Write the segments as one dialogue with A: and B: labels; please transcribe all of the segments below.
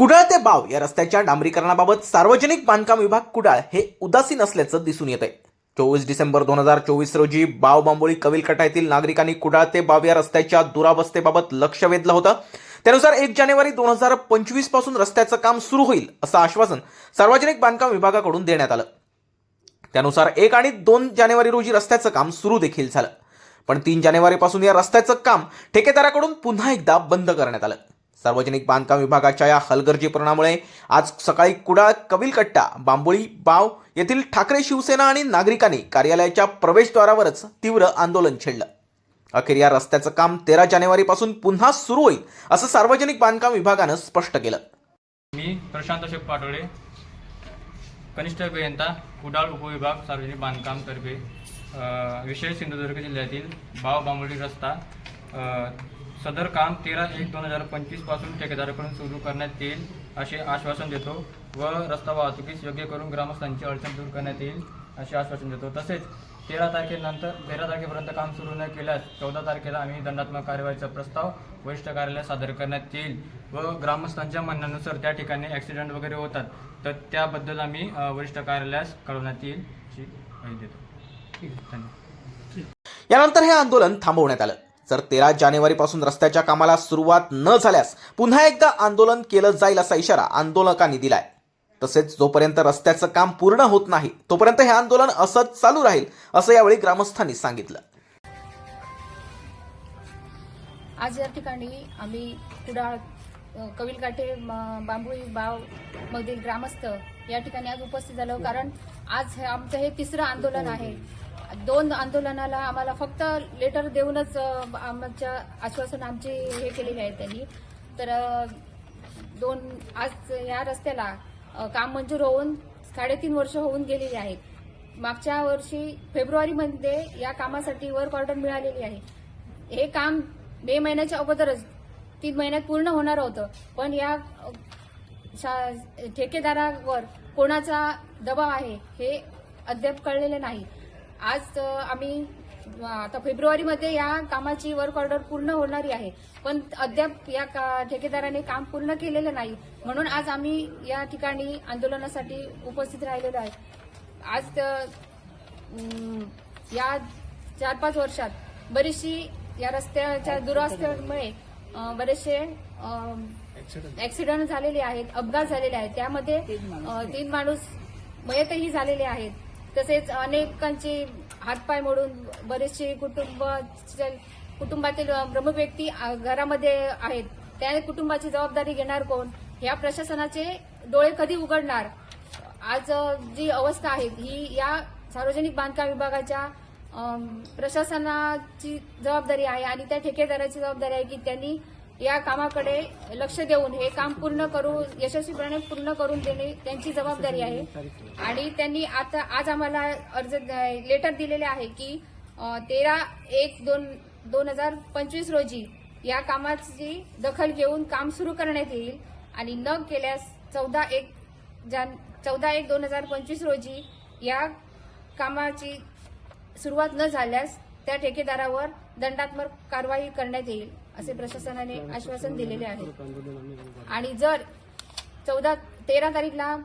A: कुडाळ ते बाव या रस्त्याच्या डांबरीकरणाबाबत सार्वजनिक बांधकाम विभाग कुडाळ हे उदासीन असल्याचं दिसून येत आहे चोवीस डिसेंबर दोन हजार चोवीस रोजी बाव बांबोळी कविलकटा येथील नागरिकांनी कुडाळ ते बाव या रस्त्याच्या दुरावस्थेबाबत लक्ष वेधलं होतं. त्यानुसार एक जानेवारी दोन हजार पंचवीसपासून रस्त्याचं काम सुरू होईल असं आश्वासन सार्वजनिक बांधकाम विभागाकडून देण्यात आलं. त्यानुसार एक आणि दोन जानेवारी रोजी रस्त्याचं काम सुरू देखील झालं. पण तीन जानेवारीपासून या रस्त्याचं काम ठेकेदाराकडून पुन्हा एकदा बंद करण्यात आलं. सार्वजनिक बांधकाम विभागाच्या या हलगर्जीपणामुळे आज सकाळी कुडाळ कविलकट्टा बांबोळी बाव येथील ठाकरे शिवसेना आणि नागरिकांनी कार्यालयाच्या प्रवेशद्वारावरच तीव्र आंदोलन छेडलं. अखेर या रस्त्याचं काम तेरा जानेवारीपासून पुन्हा सुरू होईल असं सार्वजनिक बांधकाम विभागानं स्पष्ट केलं.
B: मी प्रशांत शेख पाटोळे कनिष्ठ अभियंता कुडाळ उपविभाग सार्वजनिक बांधकाम तर्फे विशेष सिंधुदुर्ग जिल्ह्यातील बाव बांबोळी रस्ता सदर काम तेरा एक दोन हजार पंचवीसपासून ठेकेदाराकडून सुरू करण्यात येईल असे आश्वासन देतो व रस्ता वाहतुकीस योग्य करून ग्रामस्थांची अडचण दूर करण्यात येईल असे आश्वासन देतो. तसेच तेरा तारखेनंतर तेरा तारखेपर्यंत काम सुरू न केल्यास चौदा तारखेला आम्ही दंडात्मक कारवाईचा प्रस्ताव वरिष्ठ कार्यालयात सादर करण्यात येईल व ग्रामस्थांच्या म्हणण्यानुसार त्या ठिकाणी ॲक्सिडेंट वगैरे होतात तर त्याबद्दल आम्ही वरिष्ठ कार्यालयास कळवण्यात येईल अशी माहिती देतो. ठीक आहे. धन्यवाद.
A: यानंतर हे आंदोलन थांबवण्यात आलं. जर तेरा जानेवारीपासून रस्त्याच्या कामाला सुरुवात न झाल्यास पुन्हा एकदा आंदोलन केलं जाईल असा इशारा आंदोलकांनी दिलाय. तसेच जोपर्यंत रस्त्याचं काम पूर्ण होत नाही तोपर्यंत हे आंदोलन असंच चालू राहील असं यावेळी ग्रामस्थांनी सांगितलं.
C: आज या ठिकाणी आम्ही कुडाळ कविलकाठे म- बाव मधील ग्रामस्थ या ठिकाणी आज उपस्थित झालो. कारण आज हे आमचं हे तिसरं आंदोलन आहे. दोन आंदोलनाला आम्हाला फक्त लेटर देऊनच आमच्या आश्वासन आमचे हे केलेले आहे त्यांनी. तर दोन आज या रस्त्याला काम मंजूर होऊन साडेतीन वर्ष होऊन गेलेली आहेत मागच्या वर्षी फेब्रुवारीमध्ये या कामासाठी वर्क ऑर्डर मिळालेली आहे. हे काम मे महिन्याच्या अगोदरच तीन महिन्यात पूर्ण होणार होतं. पण या शा- ठेकेदारावर कोणाचा दबाव आहे हे अद्याप कळलेले नाही. आज आम्ही आता फेब्रुवारीमध्ये या कामाची वर्क ऑर्डर पूर्ण होणारी आहे. पण अद्याप या का- ठेकेदाराने काम पूर्ण केलेलं नाही. म्हणून आज आम्ही या ठिकाणी आंदोलनासाठी उपस्थित राहिलेलो आहे. आज या चार पाच वर्षात बरीचशी या रस्त्याच्या दुरावस्थेमुळे बरेचसे ऍक्सिडेंट झालेले आहेत अपघात झालेले आहेत. त्यामध्ये तीन माणूस मयतही झालेले आहेत. तसेच अनेकांचे हातपाय मोडून बरेचसे कुटुंब कुटुंबातील प्रमुख व्यक्ती घरामध्ये आहेत. त्या कुटुंबाची जबाबदारी घेणार कोण? ह्या प्रशासनाचे डोळे कधी उघडणार? आज जी अवस्था आहे ही या सार्वजनिक बांधकाम विभागाच्या प्रशासनाची जबाबदारी आहे आणि त्या ठेकेदाराची जबाबदारी आहे की त्यांनी या कामाकडे लक्ष देऊन हे काम पूर्ण करू यशस्वीपणे पूर्ण करून देणे त्यांची जबाबदारी आहे. आणि त्यांनी आता आज आम्हाला अर्ज लेटर दिलेले आहे की तेरा एक दोन दोन हजार पंचवीस रोजी या कामाची दखल घेऊन काम सुरू करण्यात येईल. आणि न केल्यास चौदा एक जान चौदा एक दोन हजार पंचवीस रोजी या कामाची सुरुवात न झाल्यास त्या ठेकेदारावर दंडात्मक कारवाई करण्यात येईल असे प्रशासनाने आश्वासन दिलेले आहे. आणि जर चौदा तेरा तारीखला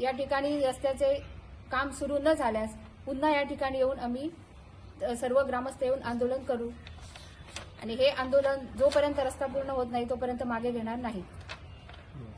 C: या ठिकाणी रस्त्याचे काम सुरू न झाल्यास पुन्हा या ठिकाणी येऊन आम्ही सर्व ग्रामस्थ येऊन आंदोलन करू. आणि हे आंदोलन जोपर्यंत रस्ता पूर्ण होत नाही तोपर्यंत मागे घेणार नाही.